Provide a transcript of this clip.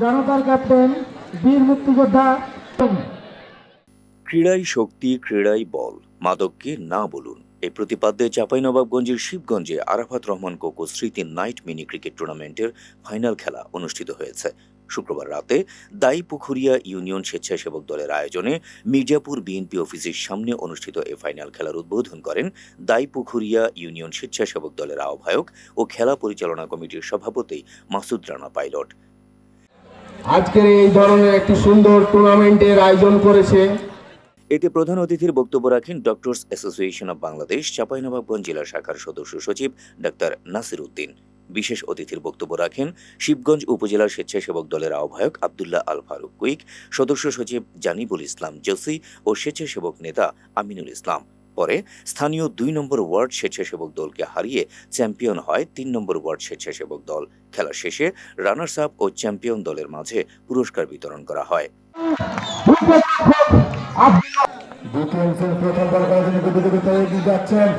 জনতার ক্যাপ্টেন বীর মুক্তিযোদ্ধা। ক্রীড়াই শক্তি, ক্রীড়াই বল। মাদককে না বলুন। এই প্রতিপাদ্যে চাঁপাইনবাবগঞ্জের শিবগঞ্জে আরাফাত রহমান কোকো স্মৃতি নাইট মিনি ক্রিকেট টুর্নামেন্টের ফাইনাল খেলা অনুষ্ঠিত হয়েছে। শুক্রবার রাতে দাই পুখুরিয়া ইউনিয়ন স্বেচ্ছাসেবক দলের আয়োজনে মির্জাপুর বিএনপি অফিসের সামনে অনুষ্ঠিত এই ফাইনাল খেলার উদ্বোধন করেন দাই পুখুরিয়া ইউনিয়ন স্বেচ্ছাসেবক দলের আহ্বায়ক ও খেলা পরিচালনা কমিটির সভাপতি মাসুদ রানা পাইলট। আজকের এই ধরনের একটি সুন্দর টুর্নামেন্টের আয়োজন করেছে। এতে প্রধান অতিথির বক্তব্য রাখেন doctors association of Bangladesh, Chapainawabganj জেলা শাখার সদস্য সচিব ডাক্তার নাসির উদ্দিন। বিশেষ অতিথির বক্তব্য রাখেন শিবগঞ্জ উপজেলা স্বেচ্ছাসেবক দলের আহ্বায়ক আবদুল্লাহ আল ফারুক কুইক, সদস্য সচিব জানিবুল ইসলাম জসি ও স্বেচ্ছাসেবক নেতা আমিনুল ইসলাম। পরে স্থানীয় দুই নম্বর ওয়ার্ড স্বেচ্ছাসেবক দলকে হারিয়ে চ্যাম্পিয়ন হয় তিন নম্বর ওয়ার্ড স্বেচ্ছাসেবক দল। খেলা শেষে রানার্স আপ ও চ্যাম্পিয়ন দলের মাঝে পুরস্কার বিতরণ করা হয়। দ্বিতীয় প্রথম দল যাচ্ছেন।